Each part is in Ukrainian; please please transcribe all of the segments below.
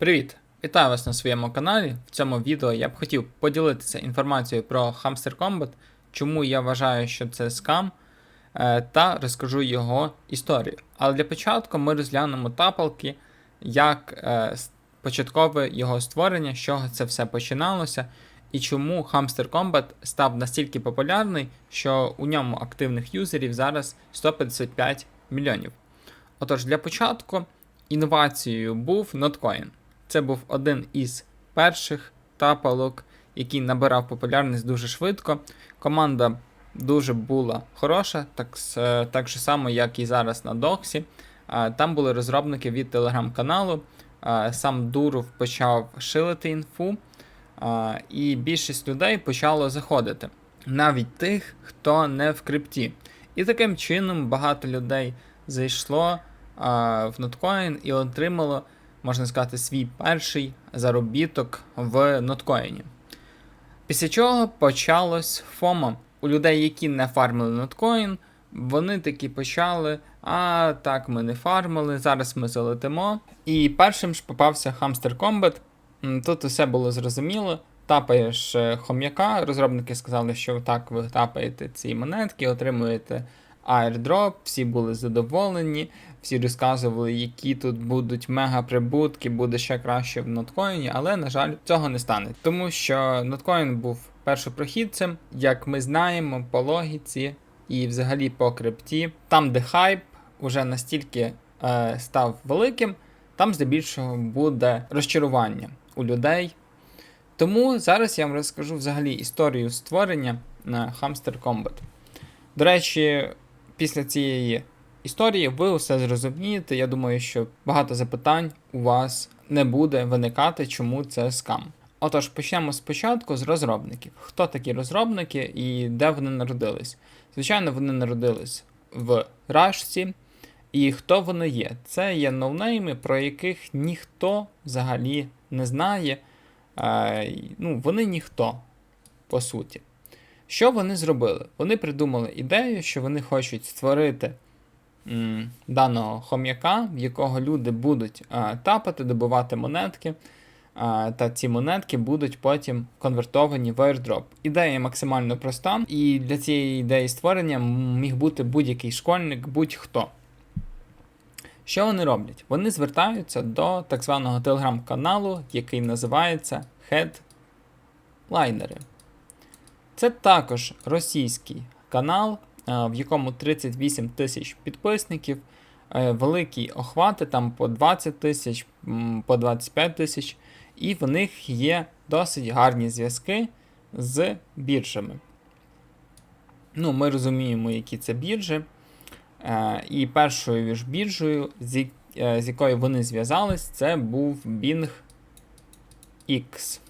Привіт! Вітаю вас на своєму каналі. В цьому відео я б хотів поділитися інформацією про Hamster Combat, чому я вважаю, що це скам, е, та розкажу його історію. Але для початку ми розглянемо тапалки, як е, початкове його створення, з чого це все починалося, і чому Hamster Combat став настільки популярний, що у ньому активних юзерів зараз 155 мільйонів. Отож, для початку інновацією був Notcoin. Це був один із перших тапалок, який набирав популярність дуже швидко. Команда дуже була хороша, так, так же само, як і зараз на Доксі. Там були розробники від телеграм-каналу. Сам Дуров почав шилити інфу, і більшість людей почало заходити. Навіть тих, хто не в крипті. І таким чином багато людей зайшло в Notcoin і отримало, можна сказати, свій перший заробіток в ноткоїні. Після чого почалось FOMO. У людей, які не фармили ноткоін, вони таки почали. А так, ми не фармили, зараз ми залетимо. І першим ж попався Hamster Combat. Тут усе було зрозуміло. Тапаєш е, хом'яка. Розробники сказали, що так, ви тапаєте ці монетки, отримуєте airdrop, всі були задоволені, всі розказували, які тут будуть мега прибутки, буде ще краще в ноткоїні, але, на жаль, цього не стане. Тому що ноткоін був першопрохідцем, як ми знаємо, по логіці і взагалі по крипті. Там, де хайп уже настільки е, став великим, там здебільшого буде розчарування у людей. Тому зараз я вам розкажу взагалі історію створення на Hamster Combat. До речі, після цієї історії ви усе зрозумієте. Я думаю, що багато запитань у вас не буде виникати, чому це скам. Отож, почнемо спочатку з розробників. Хто такі розробники і де вони народились? Звичайно, вони народились в Рашці. І хто вони є? Це є ноунейми, про яких ніхто взагалі не знає. Е, ну, вони ніхто, по суті. Що вони зробили? Вони придумали ідею, що вони хочуть створити м, даного хом'яка, в якого люди будуть а, тапати, добувати монетки, а, та ці монетки будуть потім конвертовані в airdrop. Ідея максимально проста, і для цієї ідеї створення міг бути будь-який школьник, будь-хто. Що вони роблять? Вони звертаються до так званого телеграм-каналу, який називається Headliner. Це також російський канал, е, в якому 38 тисяч підписників, е, великі охвати, там по 20 тисяч, по 25 тисяч, і в них є досить гарні зв'язки з біржами. Ну, ми розуміємо, які це біржі. Е, І першою ж біржею, з, якою вони зв'язались, це був Bing X.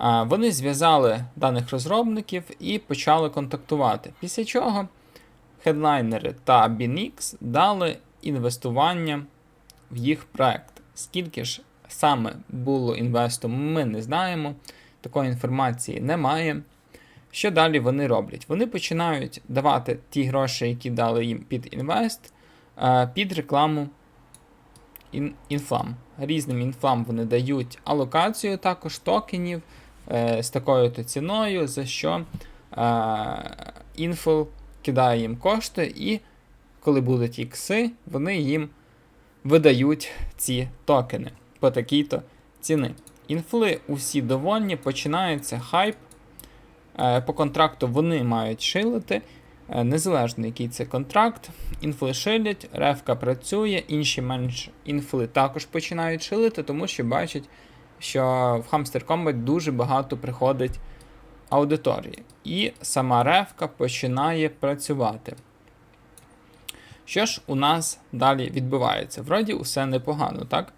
Вони зв'язали даних розробників і почали контактувати. Після чого хедлайнери та BNX дали інвестування в їх проект. Скільки ж саме було інвестом, ми не знаємо. Такої інформації немає. Що далі вони роблять? Вони починають давати ті гроші, які дали їм під інвест, е, під рекламу інфлам. Різним інфлам вони дають алокацію також токенів з такою-то ціною, за що е, інфл кидає їм кошти, і коли будуть ікси, вони їм видають ці токени по такій-то ціни. Інфли усі довольні, починається хайп. Е, По контракту вони мають шилити. Е, Незалежно який це контракт, інфли шилять, ревка працює, інші менш інфли також починають шилити, тому що бачать, що в Hamster Combat дуже багато приходить аудиторії. І сама ревка починає працювати. Що ж у нас далі відбувається? Вроді усе непогано, так?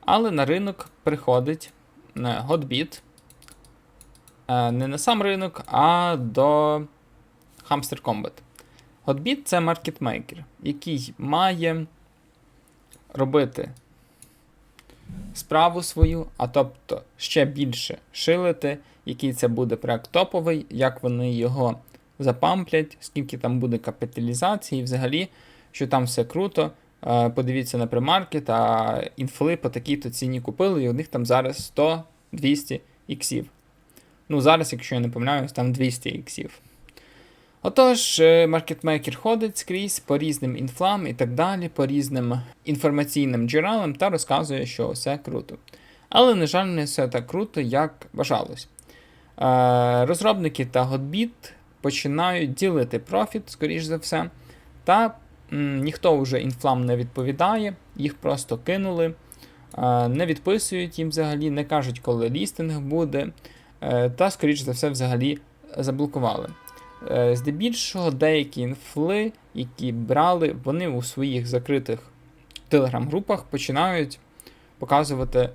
Але на ринок приходить е, Hotbit, Е, не на сам ринок, а до Hamster Combat. Hotbit це маркетмейкер, який має робити справу свою, а тобто ще більше шилити, який це буде проект топовий, як вони його запамплять, скільки там буде капіталізації, взагалі, що там все круто. Е, Подивіться на примарки та інфли по такій-то ціні купили, і у них там зараз 100-200 іксів. Ну, зараз, якщо я не помиляюсь, там 200 іксів. Отож, е, маркетмейкер ходить скрізь по різним інфлам і так далі, по різним інформаційним джерелам та розказує, що все круто. Але, на жаль, не все так круто, як бажалось. Е, Розробники та Godbit починають ділити профіт, скоріш за все, та ніхто вже інфлам не відповідає, їх просто кинули, е, не відписують їм взагалі, не кажуть, коли лістинг буде, та, скоріш за все, взагалі заблокували. Е, Здебільшого деякі інфли, які брали, вони у своїх закритих телеграм-групах починають показувати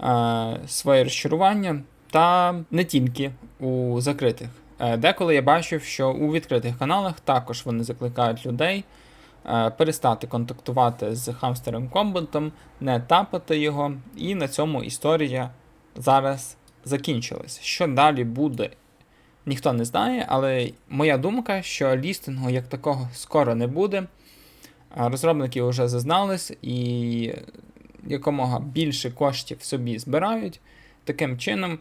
е, своє розчарування, та не тільки у закритих. Е, Деколи я бачив, що у відкритих каналах також вони закликають людей е, перестати контактувати з хамстером комбатом, не тапати його, і на цьому історія зараз закінчилась. Що далі буде, ніхто не знає, але моя думка, що лістингу як такого скоро не буде. Розробники вже зазнались і якомога більше коштів собі збирають. Таким чином,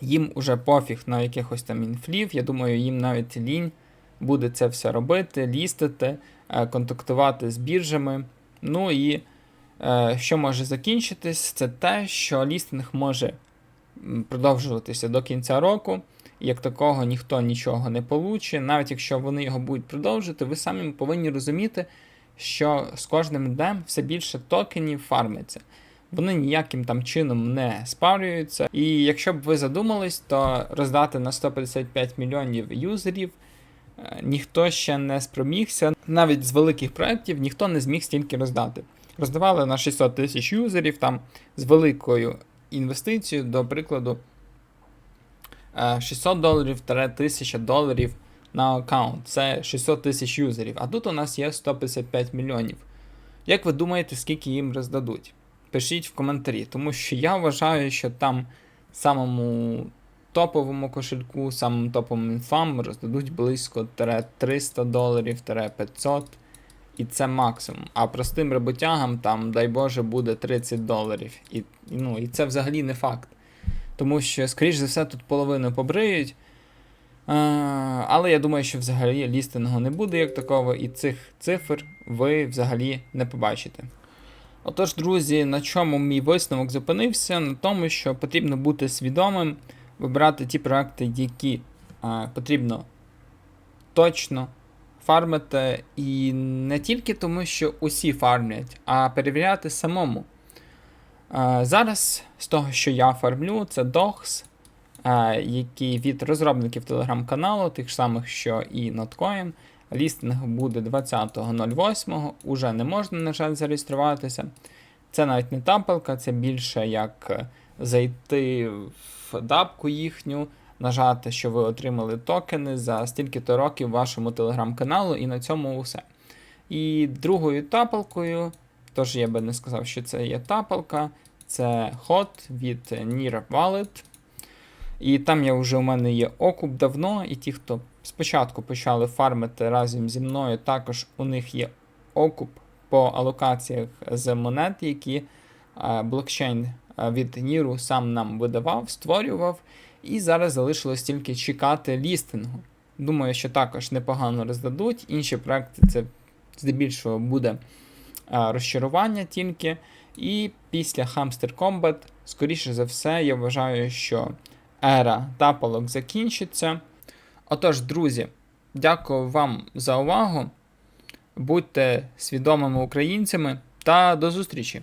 їм уже пофіг на якихось там інфлів. Я думаю, їм навіть лінь буде це все робити, лістити, е, контактувати з біржами. Ну і е, що може закінчитись, це те, що лістинг може продовжуватися до кінця року. Як такого ніхто нічого не получить, навіть якщо вони його будуть продовжити, ви самі повинні розуміти, що з кожним днем все більше токенів фармиться. Вони ніяким там чином не спарюються. І якщо б ви задумались, то роздати на 155 мільйонів юзерів е, ніхто ще не спромігся. Навіть з великих проєктів ніхто не зміг стільки роздати. Роздавали на 600 тисяч юзерів там з великою інвестицією, до прикладу, 600 доларів 1000 доларів на аккаунт. Це 600 тисяч юзерів. А тут у нас є 155 мільйонів. Як ви думаєте, скільки їм роздадуть? Пишіть в коментарі, тому що я вважаю, що там самому топовому кошельку, самому топовому інфам роздадуть близько 300 доларів, 500, і це максимум. А простим роботягам там, дай Боже, буде 30 доларів. І, ну, і це взагалі не факт. Тому що, скоріш за все, тут половину побриють. Е, Але я думаю, що взагалі лістингу не буде як такого, і цих цифр ви взагалі не побачите. Отож, друзі, на чому мій висновок зупинився? На тому, що потрібно бути свідомим, вибирати ті проекти, які е, потрібно точно фармити. І не тільки тому, що усі фармлять, а перевіряти самому. Зараз, з того, що я фармлю, це DOX, е, який від розробників телеграм-каналу, тих самих, що і Notcoin. Лістинг буде 20.08, уже не можна, на жаль, зареєструватися. Це навіть не тапалка, це більше як е, зайти в дапку їхню, нажати, що ви отримали токени за стільки-то років вашому телеграм-каналу, і на цьому все. І другою тапалкою, тож я би не сказав, що це є тапалка, це ход від Near Wallet. І там я вже у мене є окуп давно, і ті, хто спочатку почали фармити разом зі мною, також у них є окуп по алокаціях з монет, які е, блокчейн е, від Ніру сам нам видавав, створював. І зараз залишилось тільки чекати лістингу. Думаю, що також непогано роздадуть. Інші проекти це здебільшого буде розчарування тільки. І після Hamster Combat, скоріше за все, я вважаю, що ера тапалок закінчиться. Отож, друзі, дякую вам за увагу. Будьте свідомими українцями та до зустрічі!